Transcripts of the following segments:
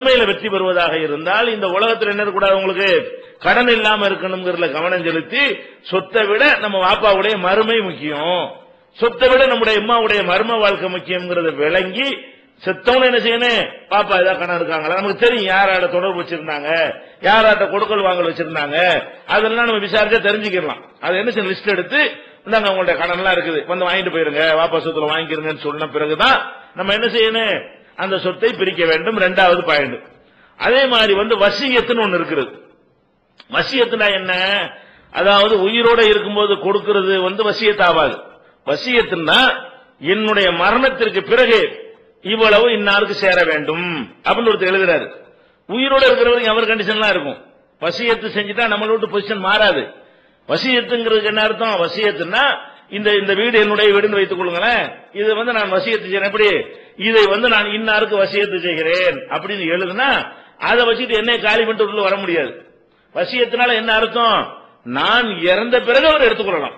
உண்மையில வெற்றி பெறுவதாக இருந்தால் இந்த உலகத்தில் என்ன கூடாது உங்களுக்கு? கடன் இல்லாம இருக்கணுங்கிறதுல கவனம் செலுத்தி சொத்தை விட நம்ம வாப்பாவுடைய மறுமை முக்கியம். சொத்தை விட நம்முடைய அம்மாவுடைய மர்ம வாழ்க்கை முக்கியங்கிறத விளங்கி செத்தவன என்ன செய்யணும்? பாப்பா ஏதாவது கடன் இருக்காங்களா? நமக்கு தெரியும் யாராட தொடர்பு வச்சிருந்தாங்க யாராட்ட கொடுக்கல் வாங்கல் வச்சிருந்தாங்க. அதெல்லாம் நம்ம விசாரிச்சா தெரிஞ்சுக்கலாம் அது என்ன செய்யணும்? லிஸ்ட் எடுத்து இந்தாங்க உங்கள்ட்ட கடன் எல்லாம் இருக்குது. வந்து வாங்கிட்டு போயிருங்க வாப்பா சொத்துல வாங்கிக்கிறங்கன்னு சொன்ன பிறகுதான் நம்ம என்ன செய்யணும்? அந்த சொத்தை பிரிக்க வேண்டும் ரெண்டாவது பாயிண்ட் அதே மாதிரி வந்து வசியத்துன்னு ஒண்ணு இருக்கிறது வசியத்துனா என்ன? அதாவது உயிரோட இருக்கும்போது கொடுக்கிறது வந்து வசியத்தாவாது. வசியத்துன்னா என்னுடைய மரணத்திற்கு பிறகு இவ்வளவு இன்னாருக்கு சேர வேண்டும் அப்படின்னு ஒருத்தர் எழுதுறாரு. உயிரோட இருக்கிறவங்க அவர் கண்டிஷன்லாம் இருக்கும்? வசியத்து செஞ்சுட்டா நம்மளோட விட்டு பொசிஷன் மாறாது. வசியத்துங்கிறதுக்கு என்ன அர்த்தம்? வசியத்துன்னா இந்த இந்த வீடு என்னுடைய வீடுன்னு வைத்துக் கொள்ளுங்களேன். இது வந்து நான் வசியத்து செய்யறேன். எப்படி? இதை வந்து நான் இன்னாருக்கு வசியத்து செய்கிறேன் அப்படின்னு எழுதுனா அதை வச்சுட்டு என்ன காலி பண்ணிட்டு உள்ள வர முடியாது. வசியத்தினால என்ன அர்த்தம்? நான் இறந்த பிறகு அவர் எடுத்துக்கொள்ளலாம்.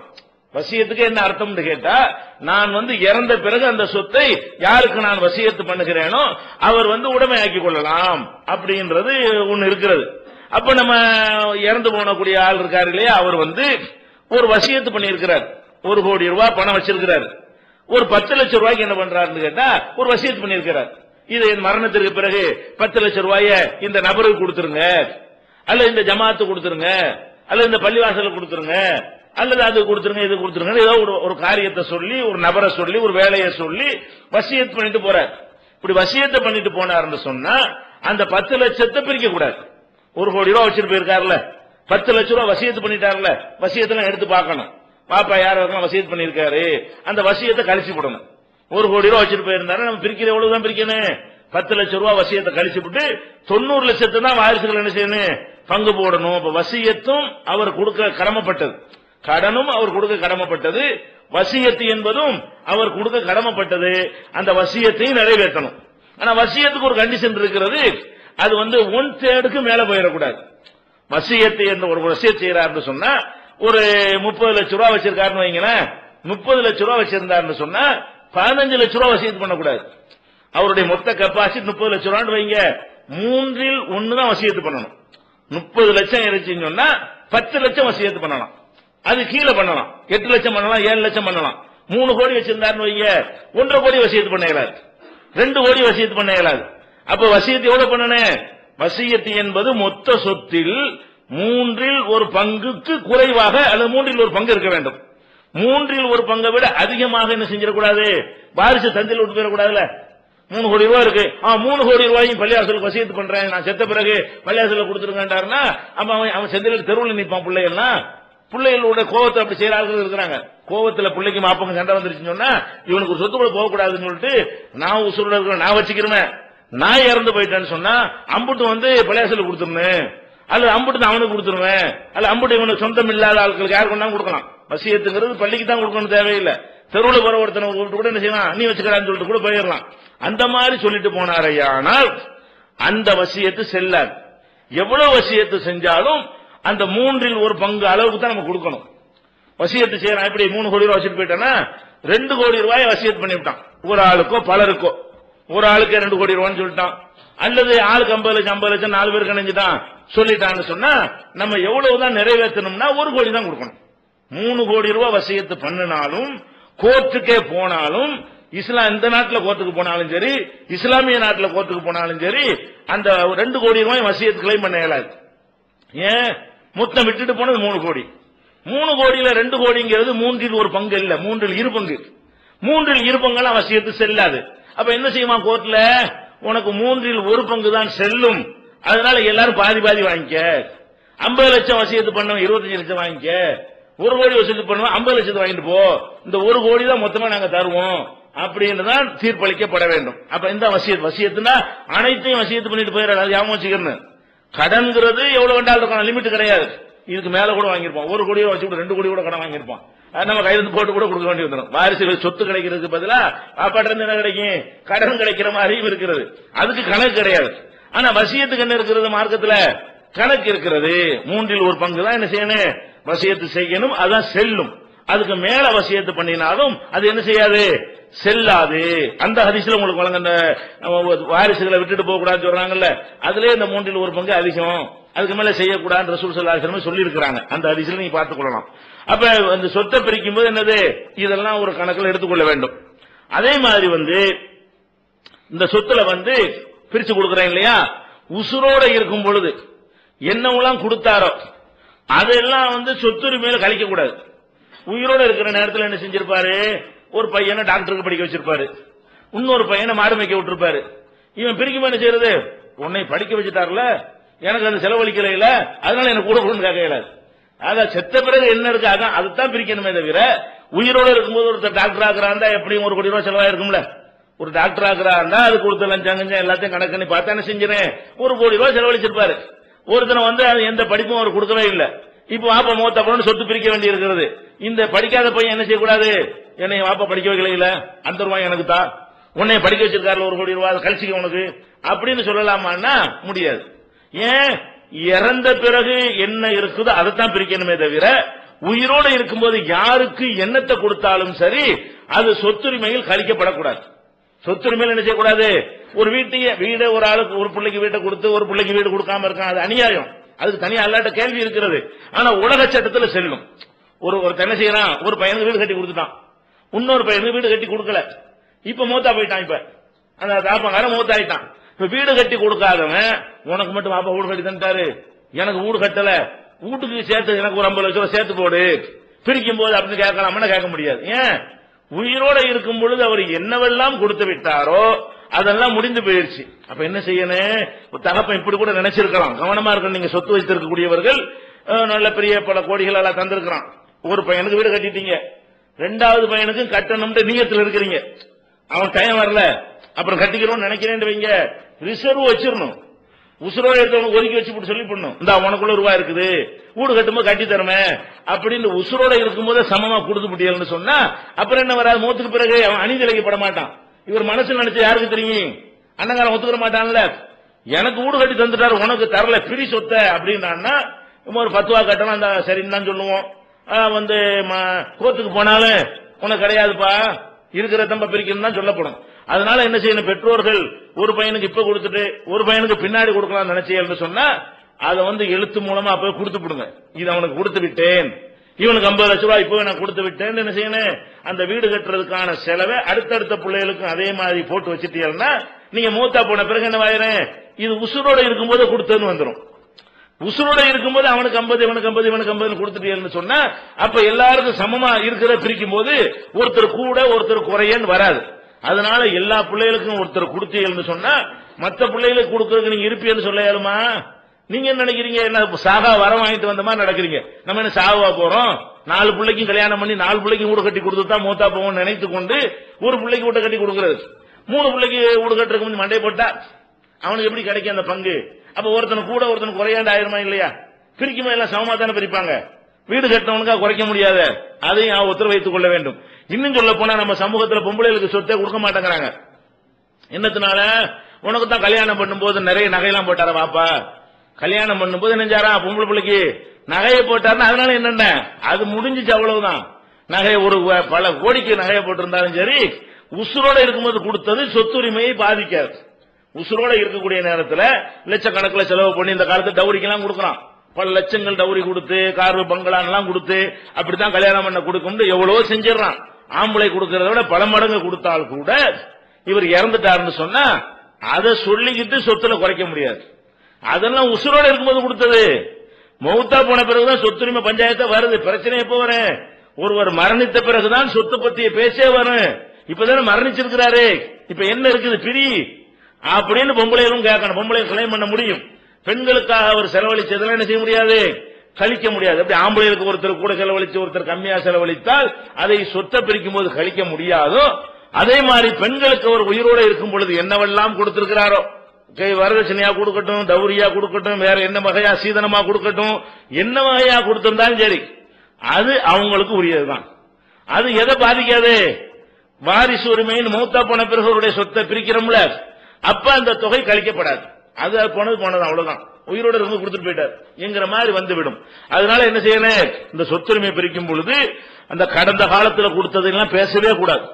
வசியத்துக்கு என்ன அர்த்தம்னு கேட்டா நான் வந்து இறந்த பிறகு அந்த சொத்தை யாருக்கு நான் வசியத்து பண்ணுகிறேனோ அவர் வந்து உடைமையாக்கி கொள்ளலாம் அப்படின்றது ஒன்னு இருக்கிறது. அப்ப நம்ம இறந்து போனக்கூடிய ஆள் இருக்காரு இல்லையா? அவர் வந்து ஒரு வசியத்து பண்ணியிருக்கிறார். ஒரு கோடி ரூபாய் பணம் வச்சிருக்கிறார். ஒரு பத்து லட்சம் ரூபாய்க்கு என்ன பண்றாருன்னு கேட்டா ஒரு வசியத் பண்ணியிருக்கிறார். இது என் மரணத்திற்கு பிறகு பத்து லட்சம் ரூபாய இந்த நபருக்கு கொடுத்துருங்க. அல்ல இந்த ஜமாத்து கொடுத்துருங்க. அல்லது இந்த பள்ளிவாசலுக்கு கொடுத்துருங்க. அல்லது அது கொடுத்துருங்க இது கொடுத்துருங்க ஏதோ ஒரு ஒரு காரியத்தை சொல்லி ஒரு நபரை சொல்லி ஒரு வேலையை சொல்லி வசியத் பண்ணிட்டு போறார். இப்படி வசியத்தை பண்ணிட்டு போனாருன்னு சொன்னா அந்த பத்து லட்சத்தை பிரிக்க கூடாது ஒரு கோடி ரூபா வச்சுட்டு போயிருக்காருல பத்து லட்சம் ரூபா வசியத்து பண்ணிட்டாருல வசியத்தெல்லாம் எடுத்து பார்க்கணும். பாப்பா யாரெல்லாம் வசியத் பண்ணிருக்காரு அந்த வசியத்தை கழிச்சு போடணும் ஒரு கோடி ரூபா வச்சுட்டு போயிருந்தாரு நம்ம பிரிக்கிற எவ்வளவுதான் பிரிக்கணும்? பத்து லட்சம் ரூபா வசியத்தை கழிச்சு விட்டு தொண்ணூறு லட்சத்தை தான் வாரிசுகள் என்ன செய்யணும்? பங்கு போடணும். இப்ப வசியத்தும் அவர் கொடுக்க கடமைப்பட்டது. கடனும் அவர் கொடுக்க கடமைப்பட்டது. வசியத்து என்பதும் அவர் கொடுக்க கடமைப்பட்டது. அந்த வசியத்தையும் நிறைவேற்றணும். ஆனா வசியத்துக்கு ஒரு கண்டிஷன் இருக்கிறது. அது வந்து ஒன் தேர்டுக்கு மேல போயிடக்கூடாது. வசியத்தை என்ற ஒரு வசியத் செய்யறாருன்னு சொன்னா ஒரு முப்பது லட்ச ரூபா வச்சிருக்காருன்னு வைங்களேன். முப்பது லட்ச ரூபா வச்சிருந்தாருன்னு சொன்னா பதினஞ்சு லட்ச ரூபா வசீது பண்ணக்கூடாது. அவருடைய மொத்த கெப்பாசிட்டி முப்பது லட்ச ரூபான்னு வைங்க. மூன்றில் ஒண்ணுதான் வசியத்து பண்ணணும். முப்பது லட்சம் இருந்துச்சுன்னு சொன்னா பத்து லட்சம் வசியத்து பண்ணலாம். அது கீழே பண்ணலாம். எட்டு லட்சம் பண்ணலாம் ஏழு லட்சம் பண்ணலாம். மூணு கோடி வச்சிருந்தாருன்னு வைங்க. ஒன்றரை கோடி வசியத்து பண்ண இயலாது. ரெண்டு கோடி வசியத்து பண்ண இயலாது. அப்ப வசியத்து எவ்வளவு பண்ணணும்? வசியத்து என்பது மொத்த சொத்தில் மூன்றில் ஒரு பங்குக்கு குறைவாக அல்லது மூன்றில் ஒரு பங்கு இருக்க வேண்டும். மூன்றில் ஒரு பங்கை விட அதிகமாக என்ன செஞ்சிடக்கூடாது? வாரிசு தந்தில் விட்டு போயிடக்கூடாதுல மூணு கோடி ரூபாய் இருக்கு. ஆ மூணு கோடி ரூபாயும் பள்ளியாசலுக்கு வசியத்து பண்றேன். நான் செத்த பிறகு பள்ளியாசல கொடுத்துருங்கன்றாருன்னா அப்ப அவன் அவன் செந்தில் தெருவில் நிற்பான் பிள்ளைகள்லாம் பிள்ளைகளோட கோவத்தை அப்படி செய்யற இருக்கிறாங்க. கோவத்துல பிள்ளைக்கு மாப்பங்க சண்டை வந்துருச்சுன்னு சொன்னா இவனுக்கு ஒரு சொத்து கூட போகக்கூடாதுன்னு சொல்லிட்டு நான் உசுரோட இருக்கிறேன் நான் வச்சுக்கிறேன் நான் இறந்து போயிட்டேன்னு சொன்னா அம்புட்டு வந்து பள்ளியாசல கொடுத்துருந்தேன் அல்லது அம்புட்டு நான் அவனுக்கு கொடுத்துருவேன். அல்ல அம்புட்டு இவனுக்கு சொந்தம் இல்லாத ஆட்களுக்கு யார் வேணாலும் கொடுக்கலாம்? வசியத்துங்கிறது பள்ளிக்கு தான் கொடுக்கணும் தேவையில்லை. தெருவில் போற ஒருத்தனை கூப்பிட்டு கூட என்ன செய்யலாம்? நீ வச்சுக்கிறான்னு சொல்லிட்டு கூட போயிடலாம். அந்த மாதிரி சொல்லிட்டு போனாரையானால் அந்த வசியத்து செல்லாது. எவ்வளவு வசியத்து செஞ்சாலும் அந்த மூன்றில் ஒரு பங்கு அளவுக்கு தான் நம்ம கொடுக்கணும். வசியத்து செய்யலாம் இப்படி மூணு கோடி ரூபாய் வச்சுட்டு போயிட்டேன்னா ரெண்டு கோடி ரூபாய் வசியத்து பண்ணிவிட்டான் ஒரு ஆளுக்கோ பலருக்கோ. ஒரு ஆளுக்கு ரெண்டு கோடி ரூபான்னு சொல்லிட்டான். அல்லது ஆளுக்கு ஐம்பது லட்சம் ஐம்பது லட்சம் நாலு பேருக்கு நினைஞ்சுட்டான் சொல்லிட்டான்னு சொன்னா நம்ம எவ்வளவுதான் நிறைவேற்றணும்னா ஒரு கோடி தான் கொடுக்கணும். மூணு கோடி ரூபாய் வசியத்து பண்ணினாலும் கோர்ட்டுக்கே போனாலும் இஸ்லாம் இந்த நாட்டில் கோர்ட்டுக்கு போனாலும் சரி இஸ்லாமிய நாட்டில் கோர்ட்டுக்கு போனாலும் சரி அந்த ரெண்டு கோடி ரூபாய் வசியத்து கிளைம் பண்ண இயலாது. ஏன்? மொத்தம் விட்டுட்டு போனது மூணு கோடி. மூணு கோடியில ரெண்டு கோடிங்கிறது மூன்றில் ஒரு பங்கு இல்ல மூன்றில் இரு பங்கு. மூன்றில் இரு பங்கெல்லாம் வசியத்து செல்லாது. அப்ப என்ன செய்யுமா கோர்ட்ல? உனக்கு மூன்றில் ஒரு பங்கு தான் செல்லும். அதனால எல்லாரும் பாதி பாதி வாங்கிக்க. ஐம்பது லட்சம் வசியத்து பண்ணவன் இருபத்தஞ்சு லட்சம் வாங்கிக்க. ஒரு கோடி வசூல் பண்ணுவோம் ஐம்பது லட்சத்தை வாங்கிட்டு போ. இந்த ஒரு கோடி தான் மொத்தமா நாங்க தருவோம். அப்படின்னு தான் தீர்ப்பளிக்கப்பட வேண்டும். அப்ப இந்த வசியத் வசியத்துனா அனைத்தையும் வசியத்து பண்ணிட்டு போயிடறாங்க அது ஞாபகம் வச்சுக்கிறேன் கடன்கிறது எவ்வளவு வேண்டாலும் இருக்கும் லிமிட் கிடையாது. இதுக்கு மேல கூட வாங்கியிருப்பான் ஒரு கோடி வச்சு கூட ரெண்டு கோடி கூட கடன் வாங்கியிருப்பான் அது நம்ம இருந்து போட்டு கூட கொடுக்க வேண்டி வந்துடும். வாரிசுகள் சொத்து கிடைக்கிறதுக்கு பதிலா பாப்பாட்ட இருந்து என்ன கிடைக்கும்? கடன் கிடைக்கிற மாதிரியும் இருக்கிறது. அதுக்கு கணக்கு கிடையாது. ஆனா வசியத்துக்கு என்ன இருக்கிறது மார்க்கத்துல? கணக்கு இருக்கிறது. மூன்றில் ஒரு பங்கு தான் என்ன செய்யணும்? வசியத்து செய்யணும். அதான் செல்லும். அதுக்கு மேல வசியத்து பண்ணினாலும் அது என்ன செய்யாது? செல்லாது. அந்த ஹதீஸ்ல உங்களுக்கு வழங்க அந்த வாரிசுகளை விட்டுட்டு போக கூடாதுன்னு சொல்றாங்கல்ல. அதுலயே இந்த மூன்றில் ஒரு பங்கு அதிகம். அதுக்கு மேல செய்யக்கூடாது ரசூல் சல்லாஹ் சொல்லி இருக்கிறாங்க அந்த ஹதீஸ்ல நீங்க பார்த்துக்கொள்ளலாம். அப்ப அந்த சொத்தை பிரிக்கும் போது என்னது? இதெல்லாம் ஒரு கணக்கில் எடுத்துக்கொள்ள வேண்டும். அதே மாதிரி வந்து இந்த சொத்துல வந்து பிரிச்சு கொடுக்கறேன் இல்லையா? உசுரோட இருக்கும் பொழுது என்னவெல்லாம் கொடுத்தாரோ அதெல்லாம் வந்து சொத்துரிமையில கழிக்க கூடாது உயிரோட இருக்கிற நேரத்தில் என்ன செஞ்சிருப்பாரு? ஒரு பையனை டாக்டருக்கு படிக்க வச்சிருப்பாரு. இன்னொரு பையனை மாடு மேய்க்க விட்டுருப்பாரு. இவன் பிரிக்கும் என்ன செய்யறது? உன்னை படிக்க வச்சுட்டார்ல. எனக்கு அந்த செலவழிக்கல இல்ல அதனால எனக்கு கூட கொடுன்னு கேட்க இயலாது. செத்த பிறகு என்ன இருக்கு? அதான் அதுதான் பிரிக்கணுமே தவிர உயிரோட இருக்கும்போது ஒருத்தர் டாக்டர் ஆகிறாந்தா எப்படியும் ஒரு கோடி ரூபாய் செலவாயிருக்கும்ல. ஒரு டாக்டர் ஆகிறாருன்னா அது கொடுத்த லஞ்சம் கஞ்சம் எல்லாத்தையும் கணக்குன்னு பார்த்து பார்த்தா என்ன செஞ்சிருேன் ஒரு கோடி ரூபாய் செலவழிச்சிருப்பாரு. ஒருத்தனை வந்து அது எந்த படிப்பும் அவர் கொடுக்கவே இல்லை. இப்போ வாப்பா மூத்த பொண்ணு சொத்து பிரிக்க வேண்டி இருக்கிறது இந்த படிக்காத பையன் என்ன செய்யக்கூடாது? என்னை வாப்பா படிக்க வைக்கல அந்த ரூபாய் எனக்கு தான் உன்னை படிக்க வச்சிருக்காரு ஒரு கோடி ரூபாய் அதை கழிச்சிக்க உனக்கு. அப்படின்னு சொல்லலாமான்னா முடியாது. ஏன்? இறந்த பிறகு என்ன இருக்குதோ அதைத்தான் பிரிக்கணுமே தவிர உயிரோடு இருக்கும்போது யாருக்கு என்னத்தை கொடுத்தாலும் சரி அது சொத்துரிமையில் கழிக்கப்படக்கூடாது. சொத்துரிமையில் என்ன செய்யக்கூடாது? ஒரு வீட்டையே வீடு ஒரு ஆளுக்கு ஒரு பிள்ளைக்கு வீட்டை கொடுத்து ஒரு பிள்ளைக்கு வீடு கொடுக்காம இருக்கான் அது அநியாயம். அதுக்கு தனியா அல்லாட்ட கேள்வி இருக்கிறது. ஆனா உலக சட்டத்தில் செல்லும். ஒரு ஒரு என்ன செய்யறான்? ஒரு பையனுக்கு வீடு கட்டி கொடுத்துட்டான். இன்னொரு பையனுக்கு வீடு கட்டி கொடுக்கல. இப்ப மூத்தா போயிட்டான் இப்ப. அந்த தாப்பங்காரன் மூத்த ஆயிட்டான் இப்ப வீடு கட்டி கொடுக்காதவன் உனக்கு மட்டும் பாப்பா வீடு கட்டி தந்துட்டாரு. எனக்கு வீடு கட்டல. வீட்டுக்கு சேர்த்து எனக்கு ஒரு ஐம்பது லட்சம் ரூபாய் சேர்த்து போடு. பிரிக்கும் போது அப்படின்னு கேட்கலாம்னு கேட்க முடியாது. ஏன்? உயிரோட இருக்கும் பொழுது அவர் என்னவெல்லாம் கொடுத்து விட்டாரோ அதெல்லாம் முடிந்து போயிருச்சு. அப்ப என்ன செய்யணும்? ஒரு தகப்பன் இப்படி கூட நினைச்சிருக்கலாம். கவனமா இருக்கணும். நீங்க சொத்து வைத்திருக்கக்கூடியவர்கள் நல்ல பெரிய பல கோடிகள் எல்லாம் தந்திருக்கிறான். ஒரு பையனுக்கு வீடு கட்டிட்டீங்க. ரெண்டாவது பையனுக்கும் கட்டணும்னு நீயத்தில் இருக்கிறீங்க. அவன் டைம் வரல. அப்புறம் கட்டிக்கிறோம்னு நினைக்கிறேன் வைங்க. ரிசர்வ் வச்சிடணும். உசுரோ எடுத்தவனுக்கு ஒதுக்கி வச்சு சொல்லி பண்ணும் இந்த உனக்குள்ள ரூபா இருக்குது. வீடு கட்டும்போது கட்டி தரமே. அப்படின்னு உசுரோட இருக்கும்போதே சமமா கொடுத்து முடியலன்னு சொன்னா அப்புறம் என்ன வராது? மூத்துக்கு பிறகு அவன் அணிதிலைக்கப்பட மாட்டான். இவர் மனசு நினைச்சு யாருக்கு தெரியும்? அண்ணங்காரன் ஒத்துக்கிற மாட்டான்ல. எனக்கு வீடு கட்டி தந்துட்டாரு உனக்கு தரல பிரி சொத்த அப்படின்னா ஒரு பத்துவா கட்டணம் அந்த சரின்னு தான் சொல்லுவோம். வந்து ம- கோர்ட்டுக்கு போனாலும் உனக்கு கிடையாதுப்பா. இருக்கிற தம்ப பிரிக்கணும் தான் சொல்லப்படும். அதனால என்ன செய்யணும்? பெற்றோர்கள் ஒரு பையனுக்கு இப்ப கொடுத்துட்டு ஒரு பையனுக்கு பின்னாடி கொடுக்கலாம் நினைச்சீங்கன்னு சொன்னா அதை வந்து எழுத்து மூலமா அப்ப கொடுத்து விடுங்க. இது அவனுக்கு கொடுத்து விட்டேன். இவனுக்கு ஐம்பது லட்ச ரூபாய் இப்போ நான் கொடுத்து விட்டேன்னு என்ன செய்யணும்? அந்த வீடு கட்டுறதுக்கான செலவை அடுத்தடுத்த பிள்ளைகளுக்கும் அதே மாதிரி போட்டு வச்சுட்டீங்கன்னா நீங்க மூத்தா போன பிறகு என்ன ஆயிரும்? இது உசுரோட இருக்கும்போது கொடுத்ததுன்னு வந்துடும் உசுரோட இருக்கும்போது அவனுக்கு 50 இவனுக்கு 50 இவனுக்கு 50 கொடுத்துட்டீங்கன்னு சொன்னா அப்ப எல்லாருக்கும் சமமா இருக்கிற பிரிக்கும் போது ஒருத்தர் கூட ஒருத்தர் குறையன்னு வராது. அதனால எல்லா பிள்ளைகளுக்கும் ஒருத்தர் கொடுத்தீங்கன்னு சொன்னா மற்ற பிள்ளைகளுக்கு கொடுக்கறதுக்கு நீங்க இருப்பீன்னு சொல்ல இயலுமா? நீங்க என்ன நினைக்கிறீங்க? என்ன சாகா வர வாங்கிட்டு வந்த மாதிரி நடக்கிறீங்க. நம்ம என்ன சாகுவா போறோம்? நாலு பிள்ளைக்கும் கல்யாணம் பண்ணி நாலு பிள்ளைக்கும் வீடு கட்டி கொடுத்து தான் மூத்தா போவோம் நினைத்து கொண்டு ஒரு பிள்ளைக்கு வீட்டை கட்டி கொடுக்கறது. மூணு பிள்ளைக்கு வீடு கட்டுறதுக்கு முந்தி மண்டை போட்டா அவனுக்கு எப்படி கிடைக்கும் அந்த பங்கு? அப்ப ஒருத்தன் கூட ஒருத்தன் குறையாண்டு ஆயிருமா இல்லையா? பிரிக்குமா எல்லாம் சமமா தானே பிரிப்பாங்க. வீடு கட்டினவனுக்கா குறைக்க முடியாது? அதையும் அவன் உத்தரவு கொள்ள வேண்டும். இன்னும் சொல்ல போனா நம்ம சமூகத்துல பொம்பளைகளுக்கு சொத்தை கொடுக்க மாட்டேங்கிறாங்க. என்னத்தினால? உனக்கு தான் கல்யாணம் பண்ணும்போது நிறைய நகையெல்லாம் போட்டார வாப்பா கல்யாணம் பண்ணும்போது நினைஞ்சாரா பொம்பளை பிள்ளைக்கு நகையை போட்டாருன்னா அதனால என்னென்ன? அது முடிஞ்சிச்சு அவ்வளவுதான். நகை ஒரு பல கோடிக்கு நகையை போட்டிருந்தாலும் சரி உசுரோட இருக்கும்போது கொடுத்தது சொத்துரிமையை பாதிக்காது. உசுரோட இருக்கக்கூடிய நேரத்தில் லட்சக்கணக்கில் செலவு பண்ணி இந்த காலத்து டவுரிக்கெல்லாம் கொடுக்குறான் பல லட்சங்கள் டவுரி கொடுத்து கார் பங்களான்லாம் கொடுத்து அப்படித்தான் கல்யாணம் பண்ண கொடுக்கும்னு எவ்வளவோ செஞ்சிடறான். ஆம்பளை கொடுக்கறத விட பல மடங்கு கொடுத்தால் கூட இவர் இறந்துட்டாருன்னு சொன்னா அதை சொல்லிக்கிட்டு சொத்துல குறைக்க முடியாது. அதெல்லாம் உசுரோட இருக்கும்போது கொடுத்தது. மௌத்தா போன பிறகுதான் சொத்துரிமை பஞ்சாயத்தா வருது. பிரச்சனை எப்போ வரும்? ஒருவர் மரணித்த பிறகுதான் சொத்து பத்திய பேச்சே வரும். இப்பதானே மரணிச்சிருக்கிறாரு. இப்ப என்ன இருக்குது? பிரி. அப்படின்னு பொம்பளைகளும் கேட்கணும். பொம்பளை கிளைம் பண்ண முடியும். பெண்களுக்காக அவர் செலவழிச்சதெல்லாம் என்ன செய்ய முடியாது? கழிக்க முடியாது. அப்படி ஆம்பளைகளுக்கு ஒருத்தர் கூட செலவழிச்சு ஒருத்தர் கம்மியா செலவழித்தால் அதை சொத்தை பிரிக்கும் போது கழிக்க முடியாதோ அதே மாதிரி பெண்களுக்கு அவர் உயிரோடு இருக்கும் பொழுது என்னவெல்லாம் கொடுத்திருக்கிறாரோ? வரதட்சணையா கொடுக்கட்டும் தௌரியா கொடுக்கட்டும் வேற என்ன வகையா சீதனமா கொடுக்கட்டும் என்ன வகையா கொடுத்திருந்தாலும் சரி அது அவங்களுக்கு உரியதுதான். அது எதை பாதிக்காது? வாரிசு உரிமையின் மூத்தா போன பிறகு அவருடைய சொத்தை பிரிக்கிறோம்ல அப்ப அந்த தொகை கழிக்கப்படாது. அது அது போனது போனது அவ்வளவுதான். உயிரோட இருந்து கொடுத்துட்டு போயிட்டார். என்கிற மாதிரி வந்துவிடும். அதனால என்ன செய்யல இந்த சொத்துரிமை பிரிக்கும் பொழுது அந்த கடந்த காலத்தில் கொடுத்ததெல்லாம் பேசவே கூடாது.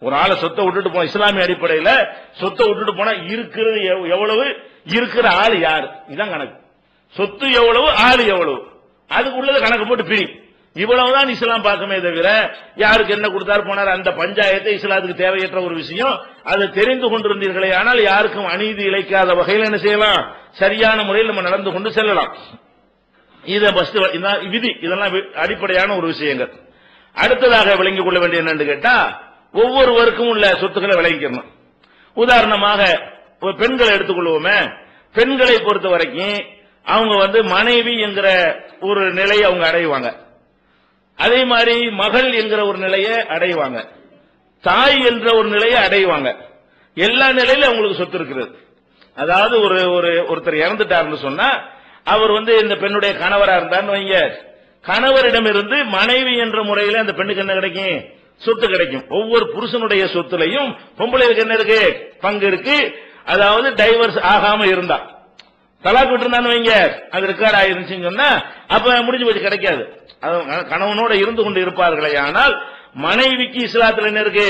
ஒரு ஆளை சொத்தை விட்டுட்டு போன இஸ்லாமிய அடிப்படையில் சொத்தை விட்டுட்டு போனா இருக்கிறது எவ்- எவ்வளவு? இருக்கிற ஆள் யார்? இதுதான் கணக்கு. சொத்து எவ்வளவு? ஆள் எவ்வளவு? அதுக்குள்ளது கணக்கு போட்டு பிரி இவ்வளவுதான் இஸ்லாம் பார்க்குமே தவிர யாருக்கு என்ன கொடுத்தாரு போனார்? அந்த பஞ்சாயத்தை இஸ்லாத்துக்கு தேவையற்ற ஒரு விஷயம். அதை தெரிந்து கொண்டிருந்தீர்களே ஆனால் யாருக்கும் அநீதி இழைக்காத வகையில் என்ன செய்யலாம்? சரியான முறையில் நம்ம நடந்து கொண்டு செல்லலாம். இதை ஃபர்ஸ்ட் இதான் விதி. இதெல்லாம் வி- அடிப்படையான ஒரு விஷயங்கள். அடுத்ததாக விளங்கிக் கொள்ள வேண்டிய என்னன்னு கேட்டா ஒவ்வொருவருக்கும் உள்ள சொத்துக்களை விளங்கிக்கணும். உதாரணமாக பெண்களை எடுத்துக்கொள்வோமே. பெண்களை பொறுத்த வரைக்கும் அவங்க வந்து மனைவி என்கிற ஒரு நிலையை அவங்க அடைவாங்க. அதே மாதிரி மகள் என்கிற ஒரு நிலையை அடைவாங்க. தாய் என்ற ஒரு நிலையை அடைவாங்க. எல்லா நிலையிலும் அவங்களுக்கு சொத்து இருக்கிறது. அதாவது ஒரு ஒரு ஒருத்தர் இறந்துட்டாருன்னு சொன்னா அவர் வந்து இந்த பெண்ணுடைய கணவரா இருந்தார்னு வைங்க. கணவரிடமிருந்து மனைவி என்ற முறையில அந்த பெண்ணுக்கு என்ன கிடைக்கும்? சொத்து கிடைக்கும். ஒவ்வொரு புருஷனுடைய சொத்துலையும் பொம்பளைக்கு என்ன இருக்கு? பங்கு இருக்கு. அதாவது டைவர்ஸ் ஆகாம இருந்தா. தலாக் விட்டுருந்தான்னு வைங்க. அது ரெக்கார்ட் ஆயிருந்துச்சுன்னு சொன்னா அப்ப முடிஞ்சு போச்சு கிடைக்காது. அது கணவனோட இருந்து கொண்டு இருப்பார்களே ஆனால் மனைவிக்கு இஸ்லாத்துல என்ன இருக்கு?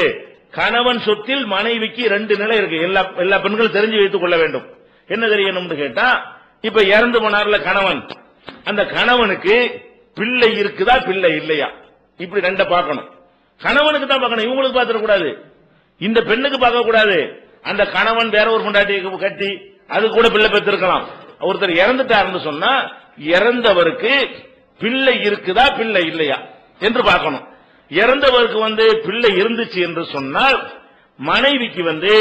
கணவன் சொத்தில் மனைவிக்கு ரெண்டு நிலை இருக்கு. எல்லா எல்லா பெண்களும் தெரிஞ்சு வைத்துக் கொள்ள வேண்டும். என்ன தெரியணும்னு கேட்டா இப்ப இறந்து போனார்ல கணவன். அந்த கணவனுக்கு பிள்ளை இருக்குதா பிள்ளை இல்லையா? இப்படி ரெண்ட பார்க்கணும். கணவனுக்கு தான் பார்க்கணும். இவங்களுக்கு பார்த்துடக்கூடாது. இந்த பெண்ணுக்கு பார்க்க கூடாது அந்த கணவன் வேற ஒரு பொண்டாட்டியை கட்டி அது கூட பிள்ளை பெற்றிருக்கலாம். ஒருத்தர் இறந்துட்டாருன்னு சொன்னா இறந்தவருக்கு பிள்ளை இருக்குதா பிள்ளை இல்லையா? என்று பார்க்கணும். இறந்தவருக்கு வந்து பிள்ளை இருந்துச்சு என்று சொன்னால் மனைவிக்கு வந்து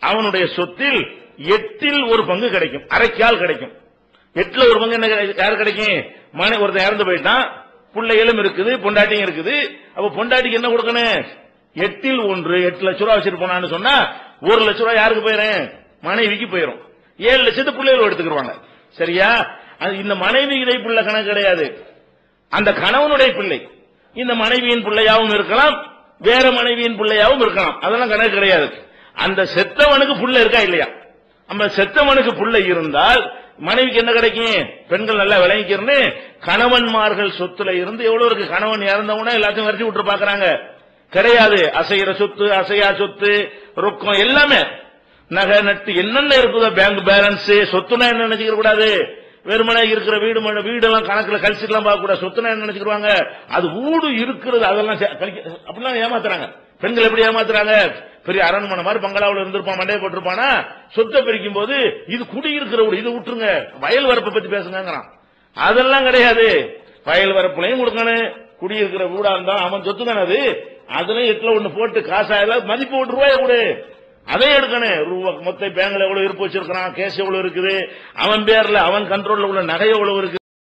அவனுடைய சொத்தில் எட்டில் ஒரு பங்கு கிடைக்கும். அரைக்கால் கிடைக்கும். எட்டுல ஒரு பங்கு என்ன யார் கிடைக்கும்? மனை ஒருத்தன் இறந்து போயிட்டான். பிள்ளைகளும் இருக்குது பொண்டாட்டியும் இருக்குது. அப்ப பொண்டாட்டிக்கு என்ன கொடுக்கணும்? எட்டில் ஒன்று எட்டு லட்ச ரூபா வச்சிருப்போனான்னு சொன்னா ஒரு லட்ச ரூபா யாருக்கு போயிரும்? மனைவிக்கு போயிரும். ஏழு லட்சத்து பிள்ளைகள் எடுத்துக்கிடுவாங்க சரியா? அது இந்த மனைவி இதை பிள்ளை கணக்கு கிடையாது. அந்த கணவனுடைய பிள்ளை. இந்த மனைவியின் பிள்ளையாவும் இருக்கலாம் வேற மனைவியின் பிள்ளையாவும் இருக்கலாம். அதெல்லாம் கணக்கு கிடையாது. அந்த செத்தவனுக்கு புள்ள இருக்கா இல்லையா? நம்ம செத்தவனுக்கு புள்ள இருந்தால் மனைவிக்கு என்ன கிடைக்கும்? பெண்கள் நல்லா விளங்கிக்கிறன்னு கணவன்மார்கள் சொத்துல இருந்து எவ்வளவு இருக்கு? கணவன் இறந்தவனா எல்லாத்தையும் விரட்டி விட்டு பாக்குறாங்க. கிடையாது. அசைகிற சொத்து அசையா சொத்து ரொக்கம் எல்லாமே. நகை நட்டு என்னென்ன இருக்குதோ பேங்க் பேலன்ஸ் சொத்துனா என்ன நினைச்சுக்க கூடாது? வெறுமனே இருக்கிற வீடு ம- வீடெல்லாம் கணக்குல கழிச்சுக்கலாம் பார்க்க கூடாது. சொத்துனா என்ன நினைச்சுக்குவாங்க அது ஊடு இருக்கிறது அதெல்லாம் கழிக்க- அப்படிலாம் ஏமாத்துறாங்க. பெண்கள் எப்படி ஏமாத்துறாங்க? பெரிய அரண்மனை மாதிரி பங்களாவில் இருந்திருப்பான் மண்டையை போட்டிருப்பானா? சொத்தை பிரிக்கும் போது இது குடியிருக்கிற வீடு இது விட்டுருங்க. வயல் வரப்பை பத்தி பேசுங்கிறான் அதெல்லாம் கிடையாது. வயல் வரப்புலையும் கொடுக்கணும். குடியிருக்கிற வீடா இருந்தா அவன் சொத்து தானே அது? அதுல எட்டுல ஒண்ணு போட்டு காசாயில மதிப்பு ஒரு ரூபாய் கொடு. அதை எடுக்கணும் ரூபா மொத்த பேங்க்ல எவ்வளவு இருப்பு வச்சிருக்கான் கேஸ் எவ்வளவு இருக்குது அவன் பேர்ல அவன் கண்ட்ரோல்ல உள்ள நகை எவ்வளவு இருக்கு